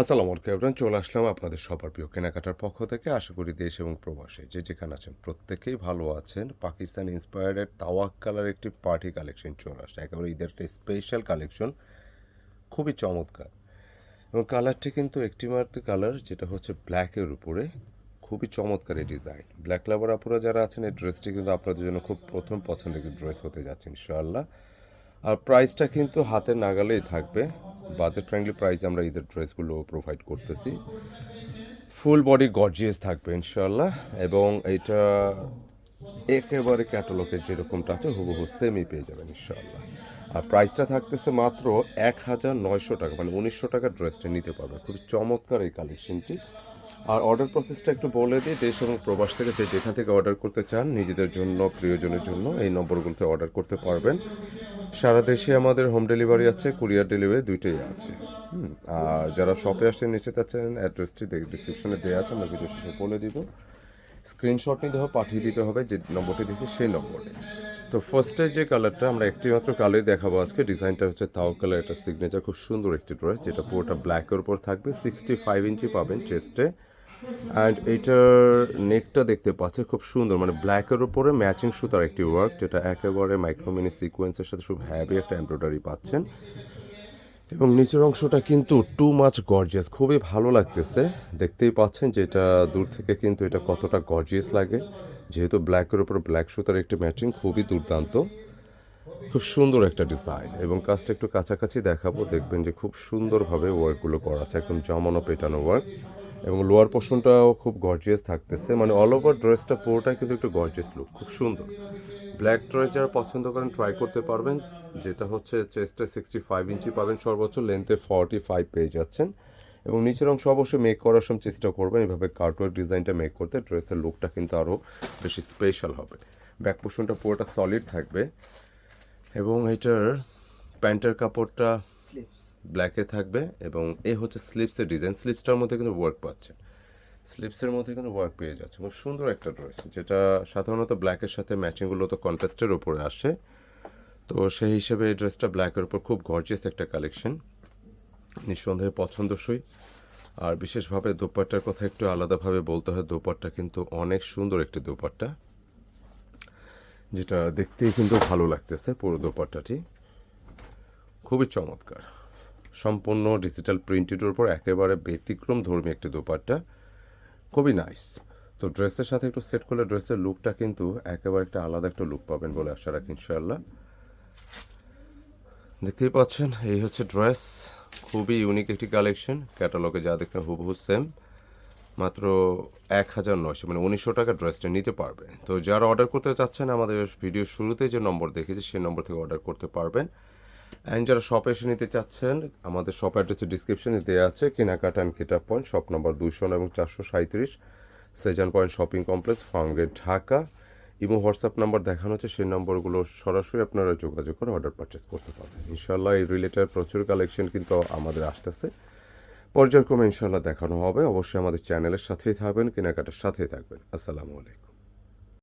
আসসালামু আলাইকুম চলে আসলাম আপনাদের সবার প্রিয় কেনাকাটার পক্ষ থেকে। আশা করি দেশ এবং প্রবাসে যে যেখানে আছেন প্রত্যেকেই ভালো আছেন। পাকিস্তান ইন্সপায়ার্ডের তাওয়াক কালার একটি পার্টি কালেকশন চলে আসছে। একেবারে ঈদের একটা স্পেশাল কালেকশন খুবই চমৎকার। এবং কালারটি কিন্তু একটি মাত্র কালার যেটা হচ্ছে ব্ল্যাকের উপরে। খুবই চমৎকার এই ডিজাইন ব্ল্যাক লাভার আপুরা যারা আছেন, এই ড্রেসটি কিন্তু আপনাদের জন্য খুব প্রথম পছন্দের ড্রেস হতে যাচ্ছে, ইনশাআল্লাহ। আর প্রাইসটা কিন্তু হাতে নাগালেই থাকবে। বাজেট ফ্রেন্ডলি প্রাইস আমরা ঈদের ড্রেসগুলো প্রোভাইড করতেছি। ফুল বডি গর্জিয়াস থাকবে ইনশাল্লাহ এবং এটা একেবারে ক্যাটালগের যেরকমটা আছে হুবহু সেমই পেয়ে যাবেন ইনশাল্লাহ আর প্রাইসটা থাকতেছে মাত্র এক হাজার নয়শো টাকা মানে উনিশশো টাকার ড্রেসটা নিতে পারবে। খুব চমৎকার এই কালেকশনটি আর অর্ডার প্রসেসটা একটু বলে দিই। দেশ এবং প্রবাস থেকে যে যেখান থেকে অর্ডার করতে চান, নিজেদের জন্য, প্রিয়জনের জন্য এই নম্বরগুলোতে অর্ডার করতে পারবেন। সারা দেশে আমাদের হোম ডেলিভারি আছে কুরিয়ার ডেলিভারি দুইটাই আছে। আর যারা শপে আসতে নিচে চাচ্ছেন অ্যাড্রেসটি ডিসক্রিপশনে দেওয়া আছে, আমরা ভিডিও শেষে বলে দিব। স্ক্রিনশট নিতে হবে, পাঠিয়ে দিতে হবে যে নম্বরটি দিয়েছি সেই নম্বরে। তো ফার্স্টে যে কালারটা আমরা একটি মাত্র কালারই দেখাবো আজকে। ডিজাইনটা হচ্ছে তাও কালার একটা সিগনেচার খুব সুন্দর একটি ড্রেস যেটা পুরোটা ব্ল্যাকের উপর থাকবে সিক্সটি ফাইভ ইঞ্চি পাবেন চেস্টে অ্যান্ড এইটার নেকটা দেখতে পাচ্ছে খুব সুন্দর মানে ব্ল্যাকের উপরে ম্যাচিং সুতার একটি ওয়ার্ক যেটা একেবারে মাইক্রোমিনি সিকোয়েন্সের সাথে খুব হ্যাভি একটা এমব্রয়ডারি পাচ্ছেন। এবং নিচের অংশটা কিন্তু টু মাচ গর্জিয়াস খুবই ভালো লাগতেছে। দেখতেই পাচ্ছেন যে এটা দূর থেকে কিন্তু এটা কতটা গর্জিয়াস লাগে। যেহেতু ব্ল্যাকের উপর ব্ল্যাক সুতার একটি ম্যাচিং খুবই দুর্দান্ত। খুব সুন্দর একটা ডিজাইন এবং কাজটা একটু কাছাকাছি দেখাবো। দেখবেন যে খুব সুন্দরভাবে ওয়ার্কগুলো করা আছে। একদম জমানো, পেটানো ওয়ার্ক এবং লোয়ার পোর্শনটাও খুব গর্জিয়াস থাকতেছে। মানে অল ওভার ড্রেসটা পুরোটাই কিন্তু একটু গর্জিয়াস লুক খুব সুন্দর। ব্ল্যাক ড্রেস যারা পছন্দ করেন ট্রাই করতে পারবেন। যেটা হচ্ছে চেস্টে সিক্সটি ফাইভ ইঞ্চি পাবেন সর্বোচ্চ লেন্থে ফর্টি ফাইভ পেয়ে যাচ্ছেন। এবং নিচের অংশ অবশ্যই মেক করার সময় চেষ্টা করবেন এভাবে কার্টওয়ার্ক ডিজাইনটা মেক করতে। ড্রেসের লুকটা কিন্তু আরও বেশি স্পেশাল হবে। ব্যাক পোর্শনটা পুরোটা সলিড থাকবে। এবং এটার প্যান্টের কাপড়টা ব্ল্যাকে থাকবে। এবং এ হচ্ছে স্লিপসের ডিজাইন স্লিপসটার মধ্যে কিন্তু ওয়ার্ক পাচ্ছে। স্লিপসের মধ্যে কিন্তু ওয়ার্ক পেয়ে যাচ্ছে খুব সুন্দর একটা ড্রেস যেটা সাধারণত ব্ল্যাকের সাথে ম্যাচিংগুলো তো কন্ট্রাস্টের উপরে আসে। তো সেই হিসেবে এই ড্রেসটা ব্ল্যাকের উপর খুব গর্জিয়াস একটা কালেকশন নিঃসন্দেহে পছন্দসই। আর বিশেষভাবে দোপাট্টার কথা একটু আলাদাভাবে বলতে হয়, দোপাট্টা কিন্তু অনেক সুন্দর একটি দোপাট্টা, যেটা দেখতেই কিন্তু ভালো লাগতেছে পুরো দোপাট্টাটি। খুবই চমৎকার। সম্পূর্ণ ডিজিটাল প্রিন্টের উপর একেবারে ব্যতিক্রম ধর্মী একটি দোপাট্টা। খুবই নাইস তো ড্রেসের সাথে একটু সেট করলে ড্রেসের লুকটা কিন্তু একেবারে একটা আলাদা একটা লুক পাবেন বলে আশা রাখি, ইনশাআল্লাহ। দেখতেই পাচ্ছেন, এই হচ্ছে ড্রেস খুবই ইউনিক একটি কালেকশন ক্যাটালগে যা দেখতে হুবহু সেম মাত্র এক হাজার নয়শো মানে উনিশশো টাকা ড্রেসটা নিতে পারবে তো যারা অর্ডার করতে চাচ্ছেন, আমাদের ভিডিওর শুরুতে যে নম্বর দেখেছি সেই নম্বর থেকে অর্ডার করতে পারবেন। অ্যান্ড যারা শপে এসে নিতে চাচ্ছেন, আমাদের শপ অ্যাড্রেসের ডিসক্রিপশনে দেওয়া আছে কেনাকাটা অ্যান্ড কেটা পয়েন্ট শপ নম্বর দুইশো এবং চারশো সাঁত্রিশ Shezan point shopping complex Farmgate Dhaka imo WhatsApp number দেখানো হচ্ছে, সেই নম্বরগুলো সরাসরি আপনারা যোগাযোগ করে অর্ডার পারচেস করতে পারবেন। ইনশাল্লাহ এই রিলেটেড প্রচুর কালেকশন কিন্তু আমাদের আসতেছে। পর্যায়ক্রমে ইনশাল্লাহ দেখানো হবে। অবশ্যই আমাদের চ্যানেলের সাথেই থাকবেন কেনাকাটার সাথেই থাকবেন। আসসালামু আলাইকুম।